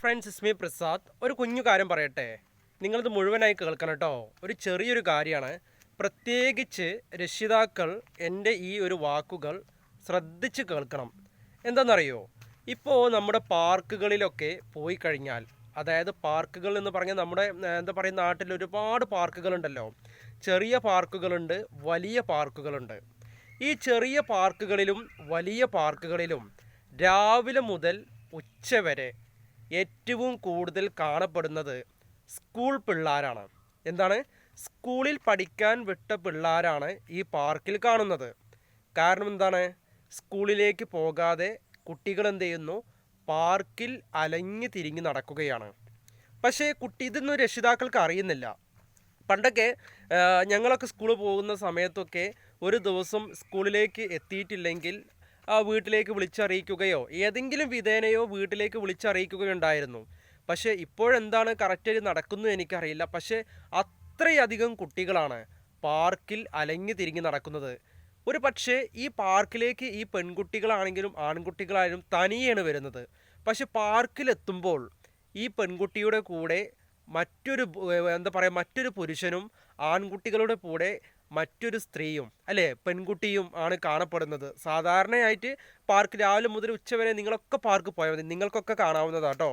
Friends ഇസ്മി പ്രസാദ് ഒരു കുഞ്ഞു കാര്യം പറയട്ടെ. നിങ്ങളിത് മുഴുവനായി കേൾക്കണം കേട്ടോ. ഒരു ചെറിയൊരു കാര്യമാണ്. പ്രത്യേകിച്ച് രക്ഷിതാക്കൾ എന്റെ ഈ ഒരു വാക്കുകൾ ശ്രദ്ധിച്ച് കേൾക്കണം. എന്താണെന്നറിയോ? ഇപ്പോൾ നമ്മുടെ പാർക്കുകളിലൊക്കെ പോയി കഴിഞ്ഞാൽ അതായത് പാർക്കുകൾ എന്ന് പറഞ്ഞാൽ നമ്മുടെ എന്താ പറയുക നാട്ടിൽ ഒരുപാട് പാർക്കുകളുണ്ടല്ലോ. ചെറിയ പാർക്കുകളുണ്ട് വലിയ പാർക്കുകളുണ്ട്. ഈ ചെറിയ പാർക്കുകളിലും വലിയ പാർക്കുകളിലും രാവിലെ മുതൽ ഉച്ചവരെ ഏറ്റവും കൂടുതൽ കാണപ്പെടുന്നത് സ്കൂൾ പിള്ളേരാണ്. എന്താണ്? സ്കൂളിൽ പഠിക്കാൻ വിട്ട പിള്ളേരാണ് ഈ പാർക്കിൽ കാണുന്നത്. കാരണം എന്താണ്? സ്കൂളിലേക്ക് പോകാതെ കുട്ടികൾ എന്ത് ചെയ്യുന്നു? പാർക്കിൽ അലഞ്ഞു തിരിഞ്ഞ് നടക്കുകയാണ്. പക്ഷേ കുട്ടി ഇതൊന്നും രക്ഷിതാക്കൾക്ക് അറിയുന്നില്ല. പണ്ടൊക്കെ ഞങ്ങളൊക്കെ സ്കൂളിൽ പോകുന്ന സമയത്തൊക്കെ ഒരു ദിവസം സ്കൂളിലേക്ക് എത്തിയിട്ടില്ലെങ്കിൽ വീട്ടിലേക്ക് വിളിച്ചറിയിക്കുകയോ ഏതെങ്കിലും വിധേനയോ വീട്ടിലേക്ക് വിളിച്ചറിയിക്കുകയുണ്ടായിരുന്നു. പക്ഷേ ഇപ്പോഴെന്താണ് കറക്റ്റായി നടക്കുന്നു എനിക്കറിയില്ല. പക്ഷേ അത്രയധികം കുട്ടികളാണ് പാർക്കിൽ അലഞ്ഞു തിരിഞ്ഞ് നടക്കുന്നത്. ഒരു പക്ഷേ ഈ പാർക്കിലേക്ക് ഈ പെൺകുട്ടികളാണെങ്കിലും ആൺകുട്ടികളായാലും തനിയാണ് വരുന്നത്. പക്ഷെ പാർക്കിലെത്തുമ്പോൾ ഈ പെൺകുട്ടിയുടെ കൂടെ മറ്റൊരു എന്താ പറയുക മറ്റൊരു പുരുഷനും ആൺകുട്ടികളുടെ കൂടെ മറ്റൊരു സ്ത്രീയും അല്ലേ പെൺകുട്ടിയും ആണ് കാണപ്പെടുന്നത്. സാധാരണയായിട്ട് പാർക്ക് രാവിലെ മുതൽ ഉച്ചവരെ നിങ്ങളൊക്കെ പാർക്ക് പോയാൽ മതി. നിങ്ങൾക്കൊക്കെ കാണാവുന്നതാട്ടോ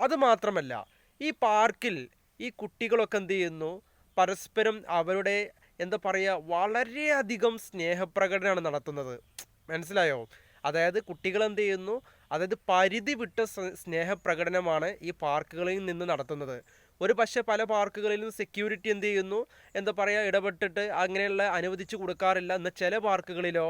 അത് മാത്രമല്ല ഈ പാർക്കിൽ ഈ കുട്ടികളൊക്കെ എന്ത് ചെയ്യുന്നു? പരസ്പരം അവരുടെ എന്താ പറയുക വളരെയധികം സ്നേഹപ്രകടനമാണ് നടത്തുന്നത്. മനസ്സിലായോ? അതായത് കുട്ടികൾ എന്ത് ചെയ്യുന്നു? അതായത് പരിധി വിട്ട സ്നേഹപ്രകടനമാണ് ഈ പാർക്കുകളിൽ നിന്ന് നടത്തുന്നത്. ഒരു പക്ഷേ പല പാർക്കുകളിലും സെക്യൂരിറ്റി എന്ത് ചെയ്യുന്നു? എന്താ പറയുക ഇടപെട്ടിട്ട് അങ്ങനെയുള്ള അനുവദിച്ചു കൊടുക്കാറില്ല എന്നാൽ ചില പാർക്കുകളിലോ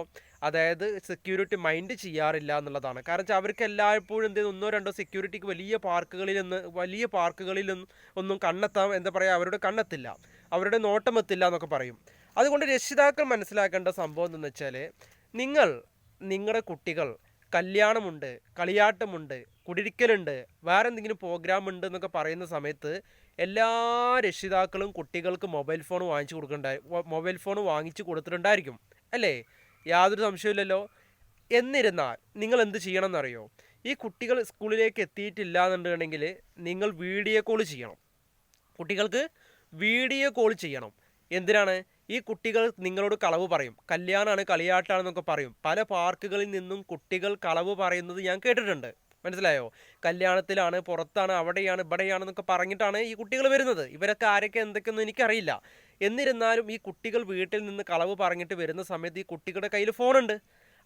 അതായത് സെക്യൂരിറ്റി മൈൻഡ് ചെയ്യാറില്ല എന്നുള്ളതാണ്. കാരണം വെച്ചാൽ അവർക്ക് എല്ലായ്പ്പോഴും എന്ത് ഒന്നോ രണ്ടോ സെക്യൂരിറ്റിക്ക് വലിയ പാർക്കുകളിൽ നിന്ന് വലിയ പാർക്കുകളിൽ ഒന്നും കണ്ണെത്താൻ എന്താ പറയുക അവരുടെ കണ്ണെത്തില്ല. അവരുടെ നോട്ടമെത്തില്ല എന്നൊക്കെ പറയും. അതുകൊണ്ട് രക്ഷിതാക്കൾ മനസ്സിലാക്കേണ്ട സംഭവം എന്തെന്ന് വെച്ചാൽ നിങ്ങൾ നിങ്ങളുടെ കുട്ടികൾ കല്യാണമുണ്ട് കളിയാട്ടമുണ്ട് കുടിരിക്കലുണ്ട് വേറെ എന്തെങ്കിലും പ്രോഗ്രാം ഉണ്ട് എന്നൊക്കെ പറയുന്ന സമയത്ത് എല്ലാ രക്ഷിതാക്കളും കുട്ടികൾക്ക് മൊബൈൽ ഫോൺ വാങ്ങിച്ചു കൊടുക്കണ്ടായി മൊബൈൽ ഫോൺ വാങ്ങിച്ചു കൊടുത്തിട്ടുണ്ടായിരിക്കും. അല്ലേ? യാതൊരു സംശയമില്ലല്ലോ എന്നിരുന്നാൽ നിങ്ങൾ എന്ത് ചെയ്യണം എന്നറിയോ ഈ കുട്ടികൾ സ്കൂളിലേക്ക് എത്തിയിട്ടില്ല എന്നുണ്ടെങ്കിൽ നിങ്ങൾ വീഡിയോ കോൾ ചെയ്യണം. കുട്ടികൾക്ക് വീഡിയോ കോൾ ചെയ്യണം. എന്തിനാണ്? ഈ കുട്ടികൾ നിങ്ങളോട് കളവ് പറയും. കല്യാണമാണ് കളിയാട്ടാണെന്നൊക്കെ പറയും. പല പാർക്കുകളിൽ നിന്നും കുട്ടികൾ കളവ് പറയുന്നത് ഞാൻ കേട്ടിട്ടുണ്ട്. മനസ്സിലായോ? കല്യാണത്തിലാണ് പുറത്താണ് അവിടെയാണ് ഇവിടെയാണെന്നൊക്കെ പറഞ്ഞിട്ടാണ് ഈ കുട്ടികൾ വരുന്നത്. ഇവരൊക്കെ ആരൊക്കെ എന്തൊക്കെയൊന്നും എനിക്കറിയില്ല. എന്നിരുന്നാലും ഈ കുട്ടികൾ വീട്ടിൽ നിന്ന് കളവ് പറഞ്ഞിട്ട് വരുന്ന സമയത്ത് ഈ കുട്ടികളുടെ കയ്യിൽ ഫോണുണ്ട്.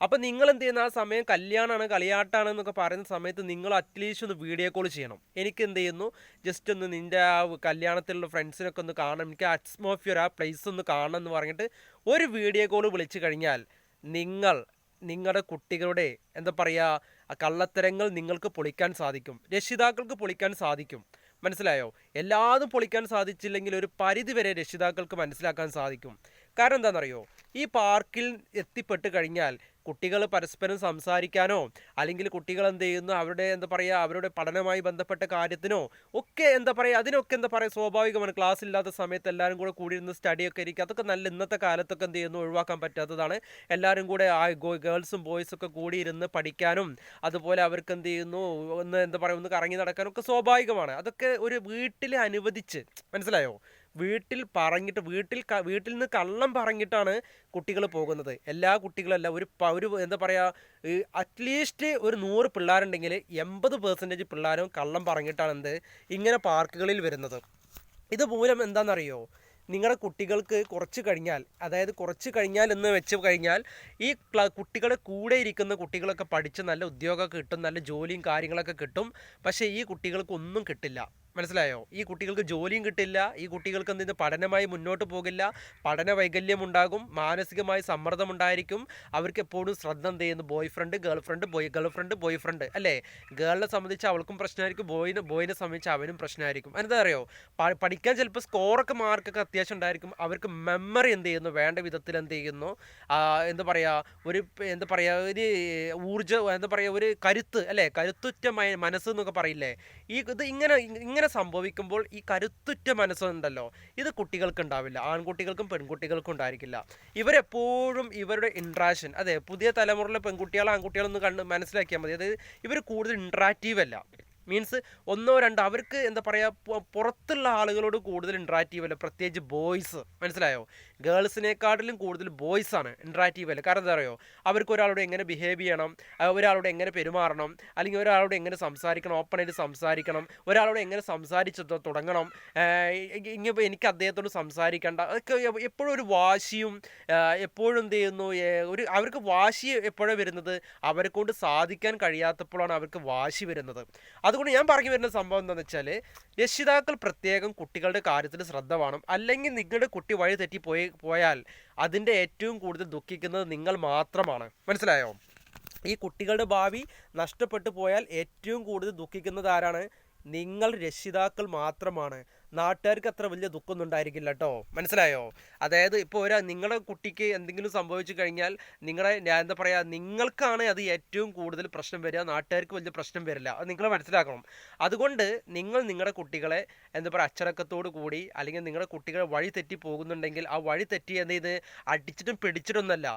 അപ്പം നിങ്ങൾ എന്ത് ചെയ്യുന്ന ആ സമയം കല്യാണമാണ് കളിയാട്ടാണ് എന്നൊക്കെ പറയുന്ന സമയത്ത് നിങ്ങൾ അറ്റ്ലീസ്റ്റ് ഒന്ന് വീഡിയോ കോൾ ചെയ്യണം. എനിക്ക് എന്ത് ചെയ്യുന്നു? ജസ്റ്റ് ഒന്ന് നിന്റെ ആ കല്യാണത്തിലുള്ള ഫ്രണ്ട്സിനൊക്കെ ഒന്ന് കാണണം. എനിക്ക് അറ്റ്മോസ്ഫിയർ ആ പ്ലേസ് ഒന്ന് കാണണം എന്ന് പറഞ്ഞിട്ട് ഒരു വീഡിയോ കോൾ വിളിച്ചു കഴിഞ്ഞാൽ നിങ്ങൾ നിങ്ങളുടെ കുട്ടികളുടെ എന്താ പറയുക കള്ളത്തരങ്ങൾ നിങ്ങൾക്ക് പൊളിക്കാൻ സാധിക്കും. രക്ഷിതാക്കൾക്ക് പൊളിക്കാൻ സാധിക്കും. മനസ്സിലായോ? എല്ലാതും പൊളിക്കാൻ സാധിച്ചില്ലെങ്കിൽ ഒരു പരിധിവരെ രക്ഷിതാക്കൾക്ക് മനസ്സിലാക്കാൻ സാധിക്കും. കാരണം എന്താണെന്നറിയോ? ഈ പാർക്കിൽ എത്തിപ്പെട്ട് കഴിഞ്ഞാൽ കുട്ടികൾ പരസ്പരം സംസാരിക്കാനോ അല്ലെങ്കിൽ കുട്ടികൾ എന്ത് ചെയ്യുന്നു? അവരുടെ എന്താ പറയുക അവരുടെ പഠനവുമായി ബന്ധപ്പെട്ട കാര്യത്തിനോ ഒക്കെ എന്താ പറയുക അതിനൊക്കെ എന്താ പറയുക സ്വാഭാവികമാണ്. ക്ലാസ് ഇല്ലാത്ത സമയത്ത് എല്ലാവരും കൂടെ കൂടിയിരുന്ന് സ്റ്റഡിയൊക്കെ ഇരിക്കുക. അതൊക്കെ നല്ല ഇന്നത്തെ കാലത്തൊക്കെ എന്ത് ചെയ്യുന്നു? ഒഴിവാക്കാൻ പറ്റാത്തതാണ്. എല്ലാവരും കൂടെ ആ ഗേൾസും ബോയ്സും ഒക്കെ കൂടി ഇരുന്ന് പഠിക്കാനും അതുപോലെ അവർക്ക് എന്ത് ചെയ്യുന്നു? ഒന്ന് എന്താ പറയുക ഒന്ന് കറങ്ങി നടക്കാനും ഒക്കെ സ്വാഭാവികമാണ്. അതൊക്കെ ഒരു വീട്ടിൽ അനുവദിച്ച്. മനസ്സിലായോ? വീട്ടിൽ പറഞ്ഞിട്ട് വീട്ടിൽ വീട്ടിൽ നിന്ന് കള്ളം പറഞ്ഞിട്ടാണ് കുട്ടികൾ പോകുന്നത്. എല്ലാ കുട്ടികളല്ല ഒരു ഒരു എന്താ പറയുക അറ്റ്ലീസ്റ്റ് ഒരു നൂറ് പിള്ളേരുണ്ടെങ്കിൽ എൺപത് പെർസെന്റേജ് പിള്ളേരും കള്ളം പറഞ്ഞിട്ടാണ് എന്ത്? ഇങ്ങനെ പാർക്കുകളിൽ വരുന്നത്. ഇതുമൂലം എന്താണെന്നറിയോ നിങ്ങളുടെ കുട്ടികൾക്ക് കുറച്ച് കഴിഞ്ഞാൽ അതായത് കുറച്ച് കഴിഞ്ഞാൽ എന്ന് വെച്ച് കഴിഞ്ഞാൽ ഈ കുട്ടികളെ കൂടെ ഇരിക്കുന്ന കുട്ടികളൊക്കെ പഠിച്ച് നല്ല ഉദ്യോഗമൊക്കെ കിട്ടും നല്ല ജോലിയും കാര്യങ്ങളൊക്കെ കിട്ടും. പക്ഷേ ഈ കുട്ടികൾക്ക് ഒന്നും കിട്ടില്ല. മനസ്സിലായോ? ഈ കുട്ടികൾക്ക് ജോലിയും കിട്ടില്ല ഈ കുട്ടികൾക്ക് എന്തിന് പഠനമായി മുന്നോട്ട് പോകില്ല പഠന വൈകല്യം ഉണ്ടാകും മാനസികമായി സമ്മർദ്ദം ഉണ്ടായിരിക്കും. അവർക്ക് എപ്പോഴും ശ്രദ്ധ എന്ത് ചെയ്യുന്നു? Boyfriend girlfriend boy girlfriend boyfriend അല്ലേ? ഗേളിനെ സംബന്ധിച്ച് അവൾക്കും പ്രശ്നമായിരിക്കും ബോയിനെ ബോയിനെ സംബന്ധിച്ച് അവനും പ്രശ്നമായിരിക്കും. എന്താ അറിയോ? പഠിക്കാൻ ചിലപ്പോൾ സ്കോറൊക്കെ മാർക്കൊക്കെ അത്യാവശ്യം ഉണ്ടായിരിക്കും. അവർക്ക് മെമ്മറി എന്ത് ചെയ്യുന്നു? വേണ്ട വിധത്തിൽ എന്ത് ചെയ്യുന്നു? എന്ത് പറയുക ഒരു എന്ത് പറയുക ഒരു ഊർജ എന്താ പറയുക ഒരു കരുത്ത് അല്ലേ? കരുത്തുറ്റ മനസ്സ് എന്നൊക്കെ പറയില്ലേ? ഈ ഇത് ഇങ്ങനെ ഇങ്ങനെ സംഭവിക്കുമ്പോൾ ഈ കരുത്തുറ്റ മനസ്സുണ്ടല്ലോ. ഇത് കുട്ടികൾക്ക് ഉണ്ടാവില്ല ആൺകുട്ടികൾക്കും പെൺകുട്ടികൾക്കും ഉണ്ടായിരിക്കില്ല. ഇവരെപ്പോഴും ഇവരുടെ ഇൻട്രാക്ഷൻ അതെ പുതിയ തലമുറയിലെ പെൺകുട്ടികളോ ആൺകുട്ടികളോ ഒന്ന് കണ്ട് മനസ്സിലാക്കിയാൽ മതി. അതായത് ഇവർ കൂടുതൽ ഇൻട്രാക്റ്റീവ് അല്ല. മീൻസ് ഒന്നോ രണ്ടോ അവർക്ക് എന്താ പറയുക പുറത്തുള്ള ആളുകളോട് കൂടുതൽ ഇൻട്രാക്റ്റീവ് അല്ല. പ്രത്യേകിച്ച് ബോയ്സ് മനസ്സിലായോ? ഗേൾസിനെക്കാട്ടിലും കൂടുതൽ ബോയ്സ് ആണ് ഇൻട്രാക്റ്റീവ് കാരണം എന്താ പറയുക അവർക്ക് ഒരാളോട് എങ്ങനെ ബിഹേവ് ചെയ്യണം ഒരാളോട് എങ്ങനെ പെരുമാറണം അല്ലെങ്കിൽ ഒരാളോട് എങ്ങനെ സംസാരിക്കണം ഓപ്പണായിട്ട് സംസാരിക്കണം ഒരാളോട് എങ്ങനെ സംസാരിച്ച് തുടങ്ങണം ഇങ്ങനെ എനിക്ക് അദ്ദേഹത്തോട് സംസാരിക്കേണ്ട അതൊക്കെ എപ്പോഴും ഒരു വാശിയും എപ്പോഴും എന്ത് ചെയ്യുന്നു ഒരു അവർക്ക് വാശി എപ്പോഴാണ് വരുന്നത്? അവരെ കൊണ്ട് സാധിക്കാൻ കഴിയാത്തപ്പോഴാണ് അവർക്ക് വാശി വരുന്നത്. അതുകൊണ്ട് ഞാൻ പറഞ്ഞു വരുന്ന സംഭവം എന്താണെന്ന് വെച്ചാൽ രക്ഷിതാക്കൾ പ്രത്യേകം കുട്ടികളുടെ കാര്യത്തിൽ ശ്രദ്ധ വേണം. അല്ലെങ്കിൽ നിങ്ങളുടെ കുട്ടി വഴി തെറ്റി പോയി പോയാൽ അതിന്റെ ഏറ്റവും കൂടുതൽ ദുഃഖിക്കുന്നത് നിങ്ങൾ മാത്രമാണ്. മനസ്സിലായോ? ഈ കുട്ടികളുടെ ഭാവി നഷ്ടപ്പെട്ടു പോയാൽ ഏറ്റവും കൂടുതൽ ദുഃഖിക്കുന്നത് ആരാണ്? നിങ്ങൾ രക്ഷിതാക്കൾ മാത്രമാണ്. നാട്ടുകാർക്ക് അത്ര വലിയ ദുഃഖമൊന്നും ഉണ്ടായിരിക്കില്ല കേട്ടോ മനസ്സിലായോ? അതായത് ഇപ്പോൾ ഒരു നിങ്ങളുടെ കുട്ടിക്ക് എന്തെങ്കിലും സംഭവിച്ചു കഴിഞ്ഞാൽ നിങ്ങളെ ഞാൻ എന്താ പറയുക നിങ്ങൾക്കാണ് അത് ഏറ്റവും കൂടുതൽ പ്രശ്നം വരിക നാട്ടുകാർക്ക് വലിയ പ്രശ്നം വരില്ല. അത് നിങ്ങൾ മനസ്സിലാക്കണം. അതുകൊണ്ട് നിങ്ങൾ നിങ്ങളുടെ കുട്ടികളെ എന്താ പറയുക അച്ചടക്കത്തോടു കൂടി അല്ലെങ്കിൽ നിങ്ങളുടെ കുട്ടികളെ വഴി തെറ്റി പോകുന്നുണ്ടെങ്കിൽ ആ വഴി തെറ്റി എന്ത് ചെയ്ത് അടിച്ചിട്ടും പിടിച്ചിട്ടൊന്നല്ല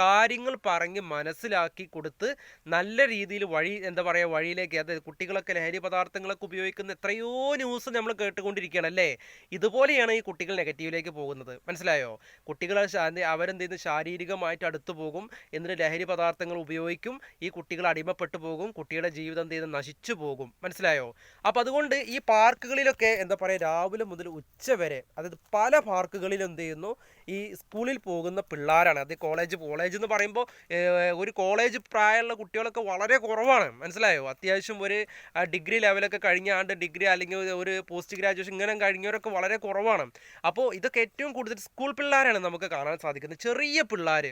കാര്യങ്ങൾ പറഞ്ഞ് മനസ്സിലാക്കി കൊടുത്ത് നല്ല രീതിയിൽ വഴി എന്താ പറയുക വഴിയിലേക്ക് അതായത് കുട്ടികളൊക്കെ ലഹരി പദാർത്ഥങ്ങളൊക്കെ ഉപയോഗിക്കുന്ന എത്രയോ ന്യൂസ് നമ്മൾ കേട്ടുകൊണ്ടിരിക്കുകയാണ് അല്ലേ ഇതുപോലെയാണ് ഈ കുട്ടികൾ നെഗറ്റീവിലേക്ക് പോകുന്നത്. മനസ്സിലായോ? കുട്ടികൾ അവരെന്ത് ചെയ്യുന്നു ശാരീരികമായിട്ട് അടുത്തു പോകും. എന്നിട്ട് ലഹരി പദാർത്ഥങ്ങൾ ഉപയോഗിക്കും. ഈ കുട്ടികൾ അടിമപ്പെട്ടു പോകും. കുട്ടിയുടെ ജീവിതം എന്ത് ചെയ്യുന്നത് നശിച്ചു പോകും. മനസ്സിലായോ? അപ്പോൾ അതുകൊണ്ട് ഈ പാർക്കുകളിലൊക്കെ എന്താ പറയുക രാവിലെ മുതൽ ഉച്ച വരെ അതായത് പല പാർക്കുകളിലും എന്ത് ചെയ്യുന്നു? ഈ സ്കൂളിൽ പോകുന്ന പിള്ളേരാണ്. അത് കോളേജ് കോളേജ് എന്ന് പറയുമ്പോൾ ഒരു കോളേജ് പ്രായമുള്ള കുട്ടികളൊക്കെ വളരെ കുറവാണ്. മനസ്സിലായോ? അത്യാവശ്യം ഒരു ഡിഗ്രി ലെവലൊക്കെ കഴിഞ്ഞ ആണ്ട് ഡിഗ്രി അല്ലെങ്കിൽ ഒരു പോസ്റ്റ് ഗ്രാജുവേഷൻ ഇങ്ങനെ കഴിഞ്ഞവരൊക്കെ വളരെ കുറവാണ്. അപ്പോൾ ഇതൊക്കെ ഏറ്റവും കൂടുതൽ സ്കൂൾ പിള്ളേരാണ് നമുക്ക് കാണാൻ സാധിക്കുന്നത്. ചെറിയ പിള്ളേർ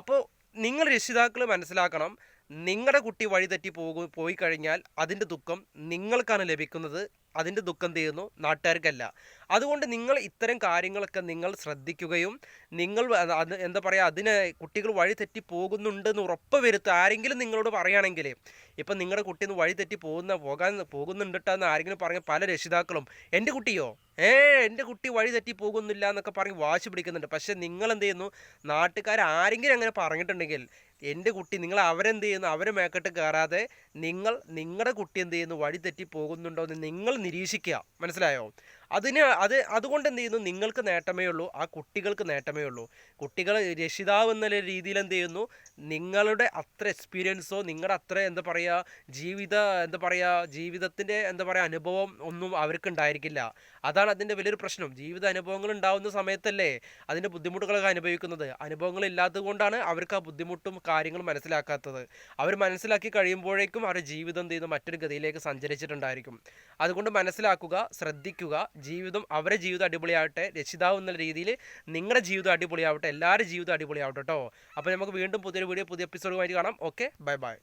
അപ്പോൾ നിങ്ങൾ രക്ഷിതാക്കൾ മനസ്സിലാക്കണം നിങ്ങളുടെ കുട്ടി വഴിതെറ്റി പോകു പോയി കഴിഞ്ഞാൽ അതിന്റെ ദുഃഖം നിങ്ങൾക്കാണ് ലഭിക്കുന്നത്. അതിന്റെ ദുഃഖം തീരുന്നു നാട്ടുകാർക്കല്ല. അതുകൊണ്ട് നിങ്ങൾ ഇത്തരം കാര്യങ്ങളൊക്കെ നിങ്ങൾ ശ്രദ്ധിക്കുകയും നിങ്ങൾ അത് എന്താ പറയുക അതിന് കുട്ടികൾ വഴിതെറ്റി പോകുന്നുണ്ടെന്ന് ഉറപ്പ് വരുത്തുക ആരെങ്കിലും നിങ്ങളോട് പറയുകയാണെങ്കിൽ ഇപ്പം നിങ്ങളുടെ കുട്ടി ഒന്ന് വഴി തെറ്റി പോകുന്ന പോകാൻ പോകുന്നുണ്ടിട്ടെന്ന് ആരെങ്കിലും പറഞ്ഞ പല രക്ഷിതാക്കളും എന്റെ കുട്ടിയോ? ഏ എന്റെ കുട്ടി വഴിതെറ്റി പോകുന്നില്ല എന്നൊക്കെ പറഞ്ഞ് വാശി പിടിക്കുന്നുണ്ട്. പക്ഷേ നിങ്ങൾ എന്ത് ചെയ്യുന്നു? നാട്ടുകാർ ആരെങ്കിലും അങ്ങനെ പറഞ്ഞിട്ടുണ്ടെങ്കിൽ എന്റെ കുട്ടി നിങ്ങൾ അവരെന്ത് ചെയ്യുന്നു? അവരെ മേക്കെട്ട് കയറാതെ നിങ്ങൾ നിങ്ങളുടെ കുട്ടി എന്ത് ചെയ്യുന്നു? വഴി തെറ്റി പോകുന്നുണ്ടോ എന്ന് നിങ്ങൾ നിരീക്ഷിക്കുക. മനസ്സിലായോ? അതിന് അത് അതുകൊണ്ട് എന്ത് ചെയ്യുന്നു? നിങ്ങൾക്ക് നേട്ടമേ ഉള്ളൂ. ആ കുട്ടികൾക്ക് നേട്ടമേ ഉള്ളൂ. കുട്ടികൾ രക്ഷിതാവ് എന്ന രീതിയിൽ എന്ത് ചെയ്യുന്നു? നിങ്ങളുടെ അത്ര എക്സ്പീരിയൻസോ നിങ്ങളുടെ അത്ര എന്താ പറയുക ജീവിത എന്താ പറയുക ജീവിതത്തിന്റെ എന്താ പറയുക അനുഭവം ഒന്നും അവർക്ക് ഉണ്ടായിരിക്കില്ല. അതാണ് അതിന്റെ വലിയൊരു പ്രശ്നം. ജീവിത അനുഭവങ്ങൾ ഉണ്ടാവുന്ന സമയത്തല്ലേ അതിന്റെ ബുദ്ധിമുട്ടുകളൊക്കെ അനുഭവിക്കുന്നത്. അനുഭവങ്ങൾ ഇല്ലാത്തത് കൊണ്ടാണ് അവർക്ക് ആ ബുദ്ധിമുട്ടും കാര്യങ്ങളും മനസ്സിലാക്കാത്തത്. അവർ മനസ്സിലാക്കി കഴിയുമ്പോഴേക്കും അവരുടെ ജീവിതം എന്ത് ചെയ്യുന്നു? മറ്റൊരു ഗതിയിലേക്ക് സഞ്ചരിച്ചിട്ടുണ്ടായിരിക്കും. അതുകൊണ്ട് മനസ്സിലാക്കുക ശ്രദ്ധിക്കുക ജീവിതം അവരുടെ ജീവിതം അടിപൊളിയാവട്ടെ രക്ഷിതാവ് എന്നുള്ള രീതിയിൽ നിങ്ങളുടെ ജീവിതം അടിപൊളിയാവട്ടെ എല്ലാവരുടെ ജീവിതം അടിപൊളിയാവട്ടെ കേട്ടോ അപ്പോൾ നമുക്ക് വീണ്ടും പുതിയൊരു വീഡിയോ പുതിയ എപ്പിസോഡുമായിട്ട് കാണാം. Okay bye bye